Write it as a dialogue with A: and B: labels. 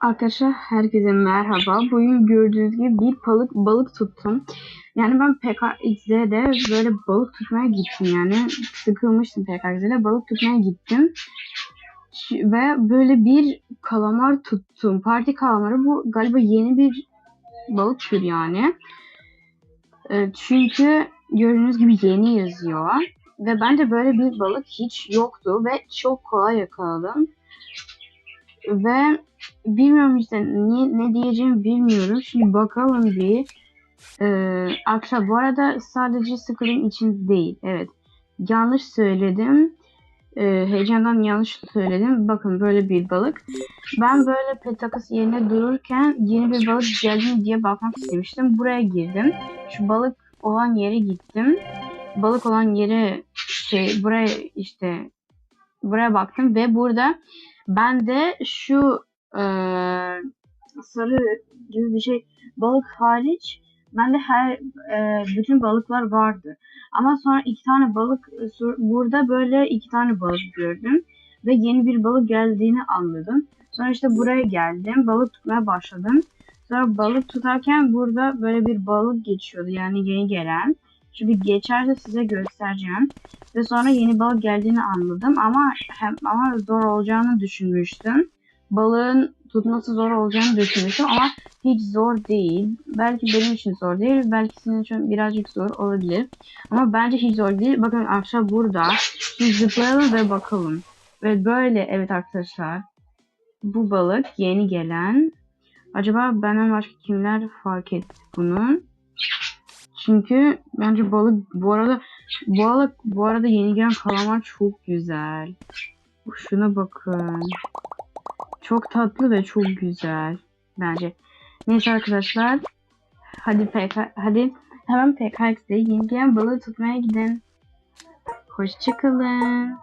A: Arkadaşlar herkese merhaba. Bugün gördüğünüz gibi bir balık balık tuttum. Yani ben PKX'de de böyle balık tutmaya gittim yani. Sıkılmıştım PKX'de balık tutmaya gittim. Ve böyle bir kalamar tuttum. Parti kalamarı bu galiba yeni bir balık türü yani. Ee, Çünkü gördüğünüz gibi yeni yazıyor. Ve bence böyle bir balık hiç yoktu ve çok kolay yakaladım. Ve bilmiyorum işte ne, ne diyeceğimi bilmiyorum. Şimdi bakalım bir. Ee, arkadaşlar bu arada sadece sıkılım için değil. Evet. Yanlış söyledim. Ee, heyecandan yanlış söyledim. Bakın böyle bir balık. Ben böyle pet takası yerine dururken yeni bir balık geldi diye bakmak istemiştim. Buraya girdim. Şu balık olan yere gittim. Balık olan yere şey buraya işte buraya baktım ve burada ben de şu eee, sarı gibi bir şey balık hariç bende her eee, bütün balıklar vardı. Ama sonra iki tane balık e, burada böyle iki tane balık gördüm ve yeni bir balık geldiğini anladım. Sonra işte buraya geldim. Balık tutmaya başladım. Sonra balık tutarken burada böyle bir balık geçiyordu. Yani yeni gelen. Şimdi geçerse size göstereceğim. Ve sonra yeni balık geldiğini anladım ama hem ama zor olacağını düşünmüştüm. Balığın tutması zor olacağını düşünmüştüm ama hiç zor değil. Belki benim için zor değil, belki sizin için birazcık zor olabilir. Ama bence hiç zor değil. Bakın arkadaşlar burada. Şimdi zıplayalım ve bakalım. Ve böyle evet arkadaşlar. Bu balık yeni gelen. Acaba benden başka kimler fark etti bunu? Çünkü bence balık bu arada balık bu arada yeni gelen kalamar çok güzel. Şuna bakın. Çok tatlı ve çok güzel bence. Neyse arkadaşlar. Hadi PK hadi hemen PKX'de yeni gelen balığı tutmaya gidin. Hoşçakalın.